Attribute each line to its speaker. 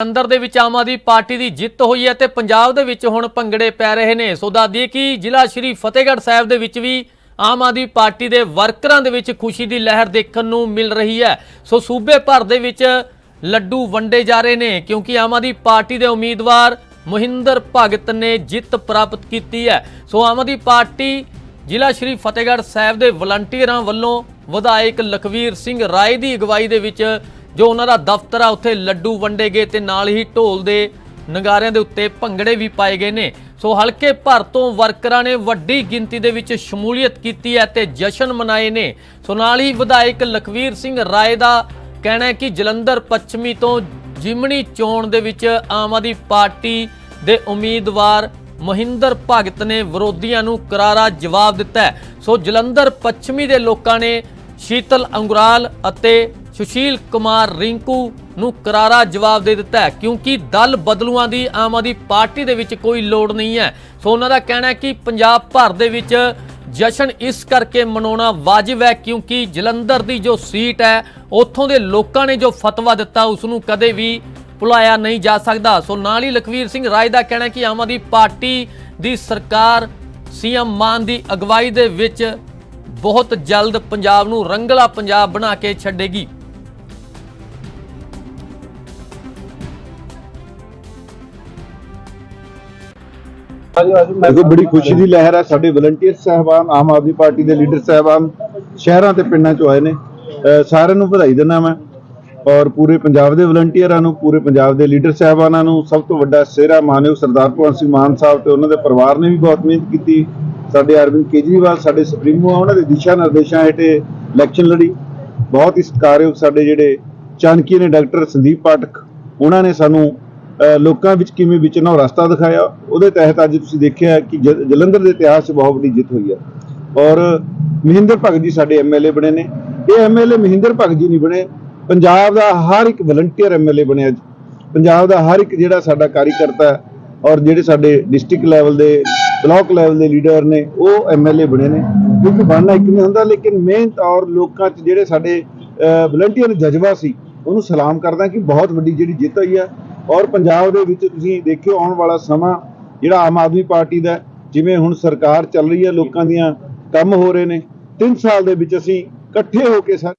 Speaker 1: ਅੰਦਰ ਦੇ ਵਿੱਚ ਆਮ ਆਦਮੀ ਪਾਰਟੀ ਦੀ ਜਿੱਤ ਹੋਈ ਹੈ ਤੇ ਪੰਜਾਬ ਦੇ ਵਿੱਚ ਹੁਣ ਭੰਗੜੇ ਪੈ ਰਹੇ ਨੇ। ਸੋ ਦੱਸਦੀਏ ਕਿ ਜ਼ਿਲ੍ਹਾ ਸ਼੍ਰੀ ਫਤਿਹਗੜ੍ਹ ਸਾਹਿਬ ਦੇ ਵਿੱਚ ਵੀ ਆਮ ਆਦਮੀ ਪਾਰਟੀ ਦੇ ਵਰਕਰਾਂ ਦੇ ਵਿੱਚ ਖੁਸ਼ੀ ਦੀ ਲਹਿਰ ਦੇਖਣ ਨੂੰ ਮਿਲ ਰਹੀ ਹੈ। ਸੋ ਸੂਬੇ ਭਰ ਦੇ ਵਿੱਚ ਲੱਡੂ ਵੰਡੇ ਜਾ ਰਹੇ ਨੇ, ਕਿਉਂਕਿ ਆਮ ਆਦਮੀ ਪਾਰਟੀ ਦੇ ਉਮੀਦਵਾਰ ਮਹਿੰਦਰ ਭਗਤ ਨੇ ਜਿੱਤ ਪ੍ਰਾਪਤ ਕੀਤੀ ਹੈ। ਸੋ ਆਮ ਆਦਮੀ ਪਾਰਟੀ ਜ਼ਿਲ੍ਹਾ ਸ਼੍ਰੀ ਫਤਿਹਗੜ੍ਹ ਸਾਹਿਬ ਦੇ ਵਲੰਟੀਅਰਾਂ ਵੱਲੋਂ ਵਿਧਾਇਕ ਲਖਵੀਰ ਸਿੰਘ ਰਾਏ ਦੀ ਅਗਵਾਈ ਦੇ ਵਿੱਚ ਜੋ ਉਹਨਾਂ ਦਾ ਦਫ਼ਤਰ ਆ, ਉੱਥੇ ਲੱਡੂ ਵੰਡੇ ਗਏ ਤੇ ਨਾਲ ਹੀ ਢੋਲ ਦੇ ਨਗਾਰਿਆਂ ਦੇ ਉੱਤੇ ਭੰਗੜੇ ਵੀ ਪਾਏ ਗਏ ਨੇ। ਸੋ ਹਲਕੇ ਭਰ ਤੋਂ ਵਰਕਰਾਂ ਨੇ ਵੱਡੀ ਗਿਣਤੀ ਦੇ ਵਿੱਚ ਸ਼ਮੂਲੀਅਤ ਕੀਤੀ ਹੈ ਤੇ ਜਸ਼ਨ ਮਨਾਏ ਨੇ। ਸੋ ਨਾਲ ਹੀ ਵਿਧਾਇਕ ਲਖਵੀਰ ਸਿੰਘ ਰਾਏ ਦਾ ਕਹਿਣਾ ਹੈ ਕਿ ਜਲੰਧਰ ਪੱਛਮੀ ਤੋਂ ਜਿਮਣੀ ਚੋਣ ਦੇ ਵਿੱਚ ਆਮ ਆਦਮੀ ਪਾਰਟੀ ਦੇ ਉਮੀਦਵਾਰ ਮਹਿੰਦਰ ਭਗਤ ਨੇ ਵਿਰੋਧੀਆਂ ਨੂੰ ਕਰਾਰਾ ਜਵਾਬ ਦਿੱਤਾ ਸੋ ਜਲੰਧਰ ਪੱਛਮੀ ਦੇ ਲੋਕਾਂ ਨੇ ਸ਼ੀਤਲ ਅੰਗੁਰਾਲ ਅਤੇ ਸੁਸ਼ੀਲ ਕੁਮਾਰ ਰਿੰਕੂ ਨੂੰ ਕਰਾਰਾ ਜਵਾਬ ਦੇ ਦਿੱਤਾ ਹੈ, ਕਿਉਂਕਿ ਦਲ ਬਦਲੂਆਂ ਦੀ ਆਮ ਆਦਮੀ ਪਾਰਟੀ ਦੇ ਵਿੱਚ ਕੋਈ ਲੋੜ ਨਹੀਂ ਹੈ। ਸੋ ਉਹਨਾਂ ਦਾ ਕਹਿਣਾ ਹੈ ਕਿ ਪੰਜਾਬ ਭਰ ਦੇ ਵਿੱਚ ਜਸ਼ਨ ਇਸ ਕਰਕੇ ਮਨਾਉਣਾ ਵਾਜਿਬ ਹੈ, ਕਿਉਂਕਿ ਜਲੰਧਰ ਦੀ ਜੋ ਸੀਟ ਹੈ, ਉੱਥੋਂ ਦੇ ਲੋਕਾਂ ਨੇ ਜੋ ਫਤਵਾ ਦਿੱਤਾ, ਉਸ ਨੂੰ ਕਦੇ ਵੀ ਭੁਲਾਇਆ ਨਹੀਂ ਜਾ ਸਕਦਾ। ਸੋ ਨਾਲ ਹੀ ਲਖਵੀਰ ਸਿੰਘ ਰਾਏ ਦਾ ਕਹਿਣਾ ਕਿ ਆਮ ਆਦਮੀ ਪਾਰਟੀ ਦੀ ਸਰਕਾਰ ਸੀਐਮ ਮਾਨ ਦੀ ਅਗਵਾਈ ਦੇ ਵਿੱਚ ਬਹੁਤ ਜਲਦ ਪੰਜਾਬ ਨੂੰ ਰੰਗਲਾ ਪੰਜਾਬ ਬਣਾ ਕੇ ਛੱਡੇਗੀ।
Speaker 2: ਦੇਖੋ ਬੜੀ ਖੁਸ਼ੀ ਦੀ ਲਹਿਰ ਹੈ ਸਾਡੇ ਵਲੰਟੀਅਰ ਸਹਿਬਾਨ ਆਮ ਆਦਮੀ ਪਾਰਟੀ ਦੇ ਲੀਡਰ ਸਹਿਬਾਨ ਸ਼ਹਿਰਾਂ ਤੇ ਪਿੰਡਾਂ ਚੋਂ ਆਏ ਨੇ। ਸਾਰਿਆਂ ਨੂੰ ਵਧਾਈ ਦਿੰਦਾ ਮੈਂ। ਔਰ ਪੂਰੇ ਪੰਜਾਬ ਦੇ ਵਲੰਟੀਅਰਾਂ ਨੂੰ ਪੂਰੇ ਪੰਜਾਬ ਦੇ ਲੀਡਰ ਸਹਿਬਾਨਾਂ ਨੂੰ ਸਭ ਤੋਂ ਵੱਡਾ ਸਿਹਰਾ ਮਾਨਯੋਗ ਸਰਦਾਰ ਭਗਵੰਤ ਸਿੰਘ ਮਾਨ ਸਾਹਿਬ ਤੇ ਉਹਨਾਂ ਦੇ ਪਰਿਵਾਰ ਨੇ ਵੀ ਬਹੁਤ ਮਿਹਨਤ ਕੀਤੀ। ਸਾਡੇ ਅਰਵਿੰਦ ਕੇਜਰੀਵਾਲ ਸਾਡੇ ਸੁਪਰੀਮੋ ਆ ਉਹਨਾਂ ਦੇ ਦਿਸ਼ਾ ਨਿਰਦੇਸ਼ਾਂ ਹੇਠ ਇਲੈਕਸ਼ਨ ਲੜੀ। ਬਹੁਤ ਹੀ ਸਤਿਕਾਰਯੋਗ ਸਾਡੇ ਜਿਹੜੇ ਚਾਣਕੀ ਨੇ ਡਾਕਟਰ ਸੰਦੀਪ ਪਾਠਕ ਉਹਨਾਂ ਨੇ ਸਾਨੂੰ ਲੋਕਾਂ ਵਿੱਚ ਕਿਵੇਂ ਵਿਚਰਨਾ, ਉਹ ਰਸਤਾ ਦਿਖਾਇਆ। ਉਹਦੇ ਤਹਿਤ ਅੱਜ ਤੁਸੀਂ ਦੇਖਿਆ ਕਿ ਜਲੰਧਰ ਦੇ ਇਤਿਹਾਸ 'ਚ ਬਹੁਤ ਵੱਡੀ ਜਿੱਤ ਹੋਈ ਹੈ। ਔਰ ਮਹਿੰਦਰ ਭਗਤ ਜੀ ਸਾਡੇ ਐਮਐਲਏ ਬਣੇ ਨੇ। ਇਹ ਐਮਐਲਏ ਮਹਿੰਦਰ ਭਗਤ ਜੀ ਨਹੀਂ ਬਣੇ। ਪੰਜਾਬ ਦਾ ਹਰ ਇੱਕ ਵਲੰਟੀਅਰ ਐਮਐਲਏ ਬਣਿਆ ਅੱਜ। ਪੰਜਾਬ ਦਾ ਹਰ ਇੱਕ ਜਿਹੜਾ ਸਾਡਾ ਕਾਰਜਕਰਤਾ ਔਰ ਜਿਹੜੇ ਸਾਡੇ ਡਿਸਟ੍ਰਿਕਟ ਲੈਵਲ ਦੇ ਬਲਾਕ ਲੈਵਲ ਦੇ ਲੀਡਰ ਨੇ, ਉਹ ਐਮਐਲਏ ਬਣੇ ਨੇ। ਕਿਉਂਕਿ ਬਣਨਾ ਇੱਕ ਨਹੀਂ ਹੁੰਦਾ, ਲੇਕਿਨ ਮਿਹਨਤ ਔਰ ਲੋਕਾਂ 'ਚ ਜਿਹੜੇ ਸਾਡੇ ਵਲੰਟੀਅਰ ਜਜ਼ਬਾ ਸੀ, ਉਹਨੂੰ ਸਲਾਮ ਕਰਦਾ ਕਿ ਬਹੁਤ ਵੱਡੀ ਜਿਹੜੀ ਜਿੱਤ ਹੋਈ ਆ ਔਰ ਪੰਜਾਬ ਦੇ ਵਿੱਚ ਤੁਸੀਂ ਦੇਖਿਓ ਆਉਣ ਵਾਲਾ ਸਮਾਂ ਜਿਹੜਾ ਆਮ ਆਦਮੀ ਪਾਰਟੀ ਦਾ, ਜਿਵੇਂ ਹੁਣ ਸਰਕਾਰ ਚੱਲ ਰਹੀ ਹੈ, ਲੋਕਾਂ ਦੀਆਂ ਕੰਮ ਹੋ ਰਹੇ ਨੇ 3 ਸਾਲ ਦੇ ਵਿੱਚ ਅਸੀਂ ਇਕੱਠੇ ਹੋ ਕੇ ਸਾਰੇ